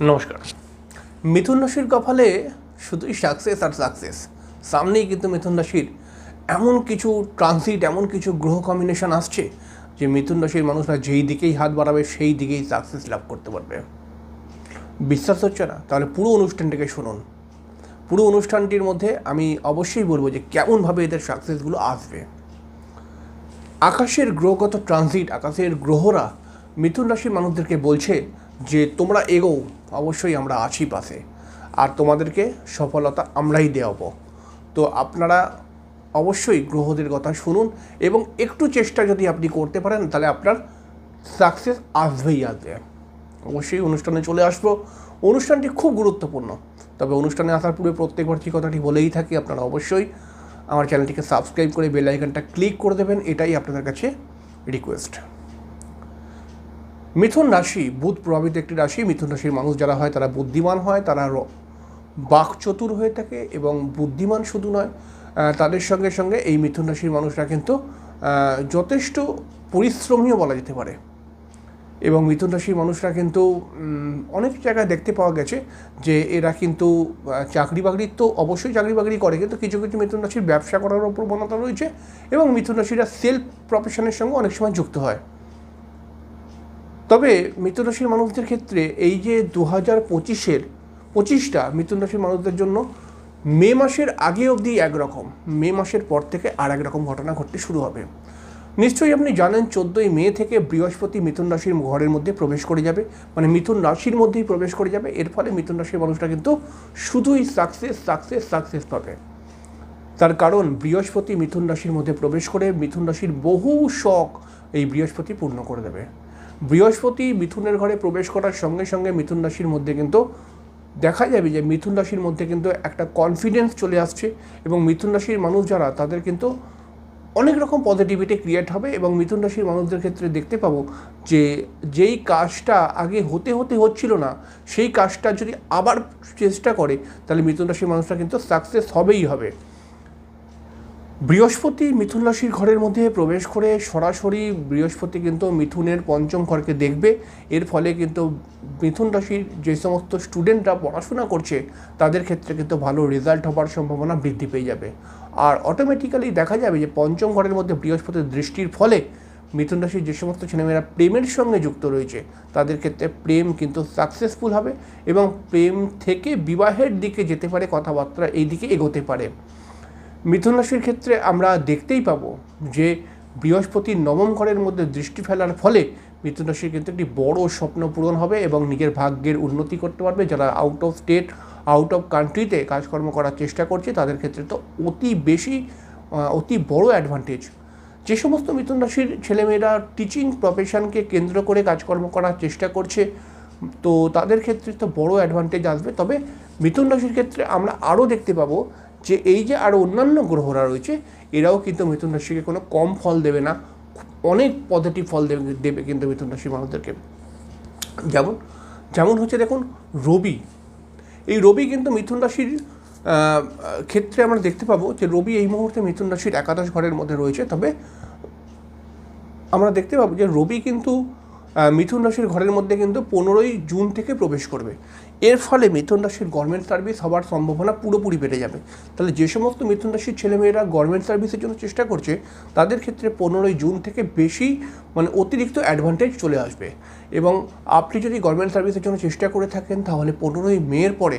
নমস্কার। মিথুন রাশির কপালে শুধুই সাকসেস আর সাকসেস সামনেই কিন্তু মিথুন রাশির এমন কিছু ট্রানজিট এমন কিছু গ্রহ কম্বিনেশন আসছে যে মিথুন রাশির মানুষরা যেই দিকেই হাত বাড়াবে, সেই দিকেই সাকসেস লাভ করতে পারবে। বিশ্বাস হচ্ছে না? তাহলে পুরো অনুষ্ঠানটাকে শুনুন। পুরো অনুষ্ঠানটির মধ্যে আমি অবশ্যই বলব যে কেমনভাবে এদের সাকসেসগুলো আসবে। আকাশের গ্রহগত ট্রানজিট আকাশের গ্রহরা মিথুন রাশির মানুষদেরকে বলছে যে তোমরা এগোও, অবশ্যই আমরা আছি পাশে। আর তোমাদেরকে সফলতা আমরাই দেওয়াবো। তো আপনারা অবশ্যই গ্রহদের কথা শুনুন এবং একটু চেষ্টা যদি আপনি করতে পারেন, তাহলে আপনার সাকসেস আসবেই আসবে। অবশ্যই অনুষ্ঠানে চলে আসব। অনুষ্ঠানটি খুব গুরুত্বপূর্ণ। তবে অনুষ্ঠানে আসার পূর্বে প্রত্যেকবার যে কথাটি বলেই থাকি আপনারা অবশ্যই আমার চ্যানেলটিকে সাবস্ক্রাইব করে বেল আইকনটা ক্লিক করে দেবেন। এটাই আপনাদের কাছে রিকোয়েস্ট মিথুন রাশি, বুধ প্রভাবিত একটি রাশি, মিথুন রাশির মানুষ যারা হয়, তারা বুদ্ধিমান হয়, তারা বাকচতুর হয়ে থাকে এবং বুদ্ধিমান শুধু নয় তাদের সঙ্গে সঙ্গে এই মিথুন রাশির মানুষরা কিন্তু যথেষ্ট পরিশ্রমীও বলা যেতে পারে। এবং মিথুন রাশির মানুষরা কিন্তু অনেক জায়গায় দেখতে পাওয়া গেছে যে এরা কিন্তু চাকরি বাকরি তো অবশ্যই চাকরি বাকরি করে, কিন্তু কিছু কিছু মিথুন রাশির ব্যবসা করার প্রবণতা রয়েছে এবং মিথুন রাশিরা সেলফ প্রফেশনের সঙ্গে অনেক সময় যুক্ত হয়। তবে মিথুন রাশির মানুষদের ক্ষেত্রে এই যে দু হাজার পঁচিশের, পঁচিশটা মিথুন রাশির মানুষদের জন্য মে মাসের আগে অবধি একরকম, মে মাসের পর থেকে আর এক রকম ঘটনা ঘটতে শুরু হবে। নিশ্চয়ই আপনি জানেন চোদ্দোই মে থেকে বৃহস্পতি মিথুন রাশির ঘরের মধ্যে প্রবেশ করে যাবে মানে মিথুন রাশির মধ্যেই প্রবেশ করে যাবে, এর ফলে মিথুন রাশির মানুষরা কিন্তু শুধুই সাকসেস সাকসেস সাকসেস পাবে। তার কারণ বৃহস্পতি মিথুন রাশির মধ্যে প্রবেশ করে মিথুন রাশির বহু শখ এই বৃহস্পতি পূর্ণ করে দেবে। বৃহস্পতি মিথুনের ঘরে প্রবেশ করার সঙ্গে সঙ্গে মিথুন রাশির মধ্যে কিন্তু দেখা যাবে যে মিথুন রাশির মধ্যে কিন্তু একটা কনফিডেন্স চলে আসছে এবং মিথুন রাশির মানুষ যারা, তাদের কিন্তু অনেক রকম পজিটিভিটি ক্রিয়েট হবে এবং মিথুন রাশির মানুষদের ক্ষেত্রে দেখতে পাবো যে যেই কাজটা আগে হতে হতে হচ্ছিল না, সেই কাজটা যদি আবার চেষ্টা করে, তাহলে মিথুন রাশির মানুষরা কিন্তু সাকসেস হবেই হবে। বৃহস্পতি মিথুন রাশির ঘরের মধ্যে প্রবেশ করে সরাসরি বৃহস্পতি কিন্তু মিথুনের পঞ্চম ঘরকে দেখবে। এর ফলে কিন্তু মিথুন রাশির যে সমস্ত স্টুডেন্টরা পড়াশোনা করছে, তাদের ক্ষেত্রে কিন্তু ভালো রেজাল্ট হওয়ার সম্ভাবনা বৃদ্ধি পেয়ে যাবে। আর অটোমেটিক্যালি দেখা যাবে যে পঞ্চম ঘরের মধ্যে বৃহস্পতির দৃষ্টির ফলে মিথুন রাশির যে সমস্ত ছেলেমেয়েরা প্রেমের সঙ্গে যুক্ত রয়েছে, তাদের ক্ষেত্রে প্রেম কিন্তু সাকসেসফুল হবে এবং প্রেম থেকে বিবাহের দিকে যেতে পারে কথাবার্তা এই দিকে এগোতে পারে। মিথুন রাশির ক্ষেত্রে আমরা দেখতেই পাবো যে বৃহস্পতির নবম ঘরের মধ্যে দৃষ্টি ফেলার ফলে মিথুন রাশির কিন্তু একটি বড় স্বপ্ন পূরণ হবে এবং নিজের ভাগ্যের উন্নতি করতে পারবে। যারা out of state out of কান্ট্রিতে কাজকর্ম করার চেষ্টা করছে, তাদের ক্ষেত্রে তো অতি বেশি অতি বড় অ্যাডভান্টেজ যে সমস্ত মিথুন রাশির ছেলেমেয়েরা টিচিং প্রফেশনকে কেন্দ্র করে কাজকর্ম করার চেষ্টা করছে, তো তাদের ক্ষেত্রে তো বড় অ্যাডভান্টেজ আসবে। তবে মিথুন রাশির ক্ষেত্রে আমরা আরও দেখতে পাবো যে এই যে আরও অন্যান্য গ্রহরা রয়েছে, এরাও কিন্তু মিথুন রাশিকে কোনো কম ফল দেবে না, অনেক পজিটিভ ফল দেবে দেবে কিন্তু মিথুন রাশির মানুষদেরকে। যেমন যেমন হচ্ছে দেখুন, রবি। এই রবি কিন্তু মিথুন রাশির ক্ষেত্রে আমরা দেখতে পাবো যে রবি এই মুহূর্তে মিথুন রাশির একাদশ ঘরের মধ্যে রয়েছে, তবে আমরা দেখতে পাবো যে রবি কিন্তু মিথুন রাশির ঘরের মধ্যে কিন্তু পনেরোই জুন থেকে প্রবেশ করবে। এর ফলে মিথুন রাশির গভর্নমেন্ট সার্ভিস হওয়ার সম্ভাবনা পুরোপুরি বেড়ে যাবে। তাহলে যে সমস্ত মিথুন রাশির ছেলেমেয়েরা গভর্নমেন্ট সার্ভিসের জন্য চেষ্টা করছে, তাদের ক্ষেত্রে পনেরোই জুন থেকে বেশি মানে অতিরিক্ত অ্যাডভান্টেজ চলে আসবে। এবং আপনি যদি গভর্নমেন্ট সার্ভিসের জন্য চেষ্টা করে থাকেন, তাহলে পনেরোই মের পরে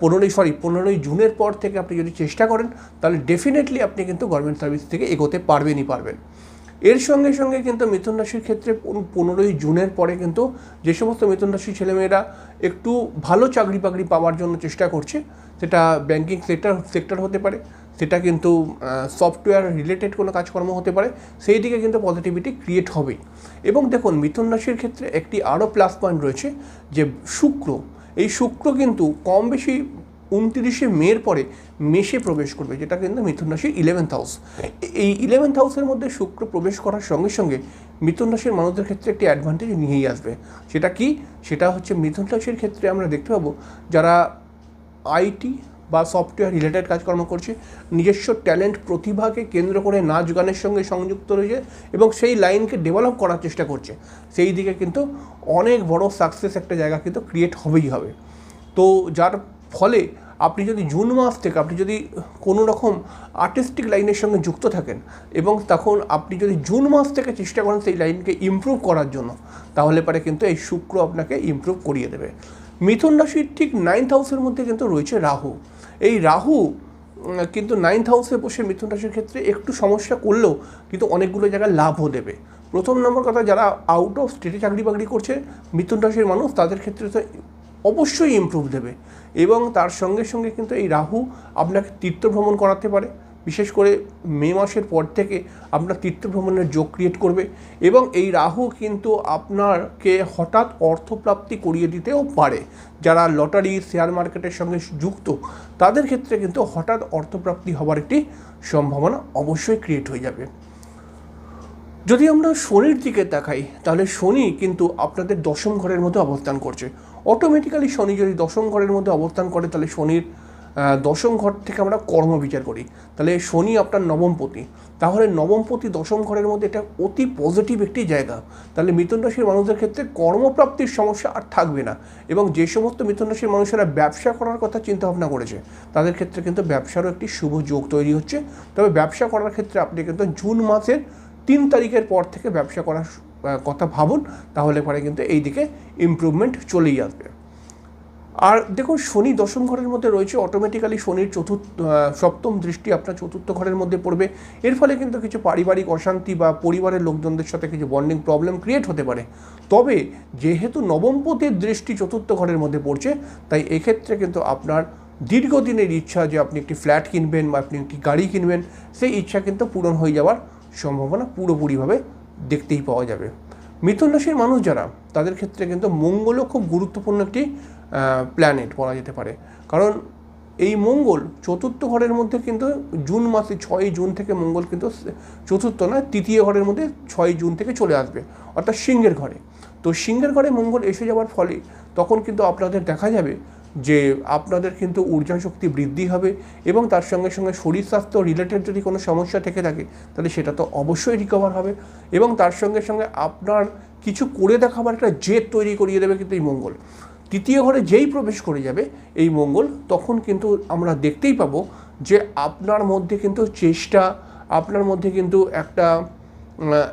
পনেরোই সরি পনেরোই জুনের পর থেকে আপনি যদি চেষ্টা করেন, তাহলে ডেফিনেটলি আপনি কিন্তু গভর্নমেন্ট সার্ভিস থেকে এগোতে পারবেনই পারবেন। এর সঙ্গে সঙ্গে কিন্তু মিথুন রাশির ক্ষেত্রে পনেরোই জুনের পরে কিন্তু যে সমস্ত মিথুন রাশির ছেলেমেয়েরা একটু ভালো চাকরি বাকরি পাওয়ার জন্য চেষ্টা করছে, সেটা ব্যাংকিং সেক্টর সেক্টর হতে পারে, সেটা কিন্তু সফটওয়্যার রিলেটেড কোনো কাজকর্ম হতে পারে, সেই দিকে কিন্তু পজিটিভিটি ক্রিয়েট হবেই এবং দেখুন, মিথুন রাশির ক্ষেত্রে একটি আরও প্লাস পয়েন্ট রয়েছে যে শুক্র, এই শুক্র কিন্তু কম বেশি উনত্রিশে মের পরে মেষে প্রবেশ করবে, যেটা কিন্তু মিথুন রাশির ইলেভেন্থ হাউস এই ইলেভেন্থ হাউসের মধ্যে শুক্র প্রবেশ করার সঙ্গে সঙ্গে মিথুন রাশির মানুষদের ক্ষেত্রে একটি অ্যাডভান্টেজ নিয়েই আসবে। সেটা কি? সেটা হচ্ছে মিথুন রাশির ক্ষেত্রে আমরা দেখতে পাবো, যারা আইটি বা সফটওয়্যার রিলেটেড কাজকর্ম করছে, নিজস্ব ট্যালেন্ট প্রতিভাকে কেন্দ্র করে নাচ গানের সঙ্গে সংযুক্ত রয়েছে এবং সেই লাইনকে ডেভেলপ করার চেষ্টা করছে। সেই দিকে কিন্তু অনেক বড় সাকসেস একটা জায়গা কিন্তু ক্রিয়েট হবেই হবে। তো যার ফলে আপনি যদি জুন মাস থেকে আপনি যদি কোনো রকম আর্টিস্টিক লাইনের সঙ্গে যুক্ত থাকেন এবং তখন আপনি যদি জুন মাস থেকে চেষ্টা করেন সেই লাইনকে ইমপ্রুভ করার জন্য, তাহলে পরে কিন্তু এই শুক্র আপনাকে ইমপ্রুভ করিয়ে দেবে। মিথুন রাশির ঠিক নাইন্থ হাউসের মধ্যে কিন্তু রয়েছে রাহু। এই রাহু কিন্তু নাইন্থ হাউসে বসে মিথুন রাশির ক্ষেত্রে একটু সমস্যা করলেও কিন্তু অনেকগুলো জায়গায় লাভও দেবে। প্রথম নম্বর কথা, যারা আউট অফ স্টেটে চাকরি বাকরি করছে, মিথুন রাশির মানুষ, তাদের ক্ষেত্রে তো অবশ্যই ইমপ্রুভ দেবে। এবং তার সঙ্গে সঙ্গে কিন্তু এই রাহু আপনাকে তীর্থ ভ্রমণ করাতে পারে। বিশেষ করে মে মাসের পর থেকে আপনার তীর্থ ভ্রমণের যোগ ক্রিয়েট করবে। এবং এই রাহু কিন্তু আপনারকে হঠাৎ অর্থপ্রাপ্তি করিয়ে দিতেও পারে। যারা লটারি শেয়ার মার্কেটের সঙ্গে যুক্ত, তাদের ক্ষেত্রে কিন্তু হঠাৎ অর্থপ্রাপ্তি হওয়ার একটি সম্ভাবনা অবশ্যই ক্রিয়েট হয়ে যাবে। যদি আমরা শনির দিকে তাকাই, তাহলে শনি কিন্তু আপনাদের দশম ঘরের মধ্যে অবস্থান করছে। অটোমেটিক্যালি শনি যদি দশম ঘরের মধ্যে অবস্থান করে তাহলে শনির দশম ঘর থেকে আমরা কর্ম বিচার করি। তাহলে শনি আপনার নবমপতি তাহলে নবমপতি দশম ঘরের মধ্যে এটা অতি পজিটিভ একটি জায়গা। তাহলে মিথুন রাশির মানুষদের ক্ষেত্রে কর্মপ্রাপ্তির সমস্যা আর থাকবে না। এবং যে সমস্ত মিথুন রাশির মানুষেরা ব্যবসা করার কথা চিন্তা ভাবনা করেছে তাদের ক্ষেত্রে কিন্তু ব্যবসারও একটি শুভ যোগ তৈরি হচ্ছে। তবে ব্যবসা করার ক্ষেত্রে আপনি কিন্তু জুন মাসের তিন তারিখের পর থেকে ব্যবসা আহ, কথা ভাবুন, তাহলে পরে কিন্তু এই দিকে ইমপ্রুভমেন্ট চলেই আসবে। আর দেখুন, শনি দশম ঘরের মধ্যে রয়েছে অটোমেটিক্যালি শনির চতুর্থ সপ্তম দৃষ্টি আপনার চতুর্থ ঘরের মধ্যে পড়বে। এর ফলে কিন্তু কিছু পারিবারিক অশান্তি বা পরিবারের লোকজনদের সাথে কিছু বন্ডিং প্রবলেম ক্রিয়েট হতে পারে। তবে যেহেতু নবমপতির দৃষ্টি চতুর্থ ঘরের মধ্যে পড়ছে, তাই এক্ষেত্রে কিন্তু আপনার দীর্ঘদিনের ইচ্ছা যে আপনি একটি ফ্ল্যাট কিনবেন বা আপনি একটি গাড়ি কিনবেন, সেই ইচ্ছা কিন্তু পূরণ হয়ে যাওয়ার সম্ভাবনা পুরোপুরিভাবে দেখতেই পাওয়া যাবে। মিথুন রাশির মানুষ যারা, তাদের ক্ষেত্রে কিন্তু মঙ্গলও খুব গুরুত্বপূর্ণ একটি প্ল্যানেট বলা যেতে পারে। কারণ এই মঙ্গল চতুর্থ ঘরের মধ্যে কিন্তু জুন মাসে ছয় জুন থেকে মঙ্গল কিন্তু চতুর্থ নয়, তৃতীয় ঘরের মধ্যে ছয় জুন থেকে চলে আসবে, অর্থাৎ সিংহের ঘরে। তো সিংহের ঘরে মঙ্গল এসে যাওয়ার ফলে তখন কিন্তু আপনাদের দেখা যাবে যে আপনাদের কিন্তু ঊর্জা শক্তি বৃদ্ধি হবে এবং তার সঙ্গে সঙ্গে শরীর স্বাস্থ্য রিলেটেড যদি কোনো সমস্যা থেকে থাকে, তাহলে সেটা তো অবশ্যই রিকভার হবে এবং তার সঙ্গে সঙ্গে আপনার কিছু করে দেখাবার একটা জেদ তৈরি করিয়ে দেবে কিন্তু এই মঙ্গল। তৃতীয় ঘরে যেই প্রবেশ করে যাবে এই মঙ্গল, তখন কিন্তু আমরা দেখতেই পাবো যে আপনার মধ্যে কিন্তু চেষ্টা, আপনার মধ্যে কিন্তু একটা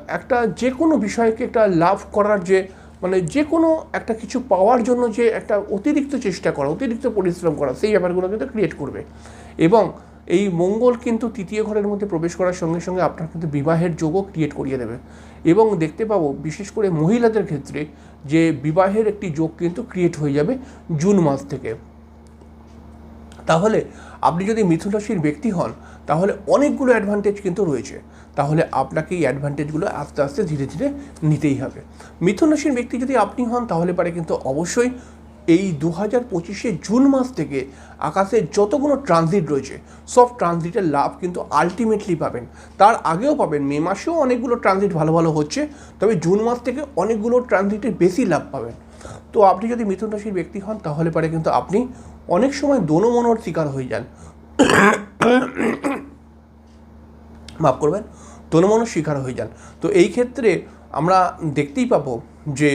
একটা যে কোনো বিষয়কে একটা লাভ করার যে মানে যে কোনো একটা কিছু পাওয়ার জন্য যে একটা অতিরিক্ত চেষ্টা করা, অতিরিক্ত পরিশ্রম করা, সেই ব্যাপারগুলো কিন্তু ক্রিয়েট করবে। এবং এই মঙ্গল কিন্তু তৃতীয় ঘরের মধ্যে প্রবেশ করার সঙ্গে সঙ্গে আপনার কিন্তু বিবাহের যোগও ক্রিয়েট করিয়ে দেবে। এবং দেখতে পাবো, বিশেষ করে মহিলাদের ক্ষেত্রে যে বিবাহের একটি যোগ কিন্তু ক্রিয়েট হয়ে যাবে জুন মাস থেকে। তাহলে আপনি যদি মিথুন রাশির ব্যক্তি হন তাহলে অনেকগুলো অ্যাডভান্টেজ কিন্তু রয়েছে। তাহলে আপনাকে এই অ্যাডভান্টেজগুলো আস্তে আস্তে ধীরে ধীরে নিতেই হবে। মিথুন রাশির ব্যক্তি যদি আপনি হন, তাহলে পারে কিন্তু অবশ্যই এই দু হাজার পঁচিশে জুন মাস থেকে আকাশে যতগুলো ট্রানজিট রয়েছে, সব ট্রানজিটের লাভ কিন্তু আলটিমেটলি পাবেন। তার আগেও পাবেন, মে মাসেও অনেকগুলো ট্রানজিট ভালো ভালো হচ্ছে, তবে জুন মাস থেকে অনেকগুলো ট্রানজিটের বেশি লাভ পাবেন। তো আপনি যদি মিথুন রাশির ব্যক্তি হন, তাহলে পারে কিন্তু আপনি অনেক সময় দোনো মনোর শিকার হয়ে যান। মাফ করবেন তনুমনও শিকার হয়ে যান। তো এই ক্ষেত্রে আমরা দেখতেই পাবো যে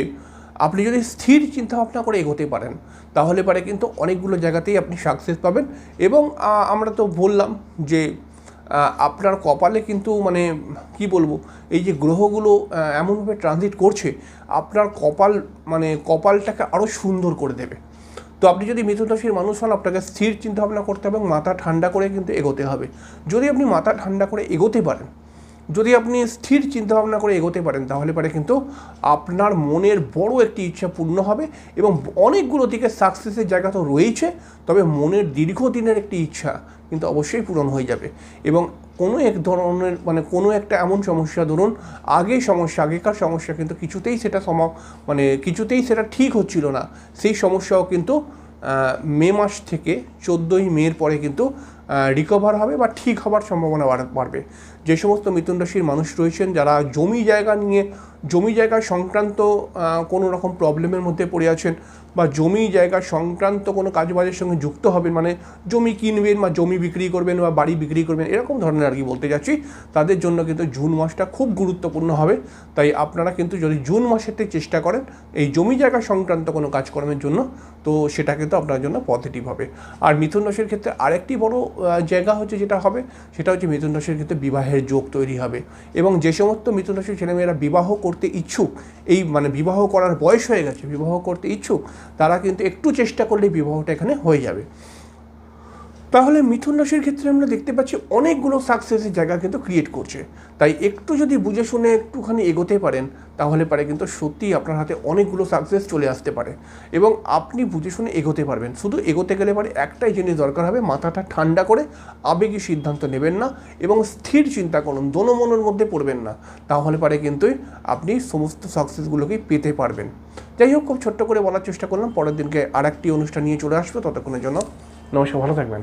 আপনি যদি স্থির চিন্তাভাবনা করে এগোতে পারেন, তাহলে পারে কিন্তু অনেকগুলো জায়গাতেই আপনি সাকসেস পাবেন এবং আমরা তো বললাম যে আপনার কপালে কিন্তু মানে কি বলব, এই যে গ্রহগুলো এমনভাবে ট্রানজিট করছে, আপনার কপাল মানে কপালটাকে আরও সুন্দর করে দেবে। তো আপনি যদি মিথুন রাশির মানুষ হন, আপনাকে স্থির চিন্তাভাবনা করতে হবে এবং মাথা ঠান্ডা করে কিন্তু এগোতে হবে। যদি আপনি মাথা ঠান্ডা করে এগোতে পারেন, যদি আপনি স্থির চিন্তাভাবনা করে এগোতে পারেন, তাহলে পারে কিন্তু আপনার মনের বড় একটি ইচ্ছা পূর্ণ হবে এবং অনেকগুলো দিকে সাকসেসের জায়গা তো রয়েছে, তবে মনের দীর্ঘদিনের একটি ইচ্ছা কিন্তু অবশ্যই পূরণ হয়ে যাবে এবং কোনো এক ধরনের মানে কোনো একটা এমন সমস্যা, ধরুন আগে সমস্যা, আগেকার সমস্যা কিন্তু কিছুতেই সেটা সম মানে কিছুতেই সেটা ঠিক হচ্ছিল না। সেই সমস্যাও কিন্তু মে মাস থেকে চোদ্দোই মের পরে কিন্তু রিকভার হবে বা ঠিক হবার সম্ভাবনা বাড়- বাড়বে। যে সমস্ত মিথুন রাশির মানুষ রয়েছেন, যারা জমি জায়গা নিয়ে জমি জায়গা সংক্রান্ত কোনো রকম প্রবলেমের মধ্যে পড়ে আছেন বা জমি জায়গা সংক্রান্ত কোনো কাজবাজের সঙ্গে যুক্ত হবেন মানে জমি কিনবেন বা জমি বিক্রি করবেন বা বাড়ি বিক্রি করবেন, এরকম ধরনের আর কি বলতে যাচ্ছি তাদের জন্য কিন্তু জুন মাসটা খুব গুরুত্বপূর্ণ হবে। তাই আপনারা কিন্তু যদি জুন মাসেতে চেষ্টা করেন এই জমি জায়গা সংক্রান্ত কোনো কাজকর্মের জন্য, তো সেটা কিন্তু আপনার জন্য পজিটিভ হবে। আর মিথুন রাশির ক্ষেত্রে আরেকটি বড় জায়গা হচ্ছে যেটা হবে, সেটা হচ্ছে মিথুন রাশির ক্ষেত্রে বিবাহের যোগ তৈরি হবে। এবং যে সমস্ত মিথুন রাশির ছেলেমেয়েরা বিবাহ করতে ইচ্ছুক, এই মানে বিবাহ করার বয়স হয়ে গেছে, বিবাহ করতে ইচ্ছুক, তারা কিন্তু একটু চেষ্টা করলে বিবাহটা এখানে হয়ে যাবে। তাহলে মিথুন রাশির ক্ষেত্রে আমরা দেখতে পাচ্ছি অনেকগুলো সাকসেসের জায়গা কিন্তু ক্রিয়েট করছে। তাই একটু যদি বুঝে শুনে একটুখানি এগোতে পারেন, তাহলে পারে কিন্তু সত্যি আপনার হাতে অনেকগুলো সাকসেস চলে আসতে পারে। এবং আপনি বুঝে শুনে এগোতে পারবেন। শুধু এগোতে গেলে পারে একটাই জিনিস দরকার হবে, মাথাটা ঠান্ডা করে আবেগী সিদ্ধান্ত নেবেন না এবং স্থির চিন্তা করুন, দোনো মনের মধ্যে পড়বেন না। তাহলে পারে কিন্তু আপনি সমস্ত সাকসেসগুলোকেই পেতে পারবেন। যাই হোক, খুব ছোট্ট করে বলার চেষ্টা করলাম। পরের দিনকে আর একটি অনুষ্ঠান নিয়ে চলে আসবে। ততক্ষণের জন্য নমস্কার ভালো থাকবেন।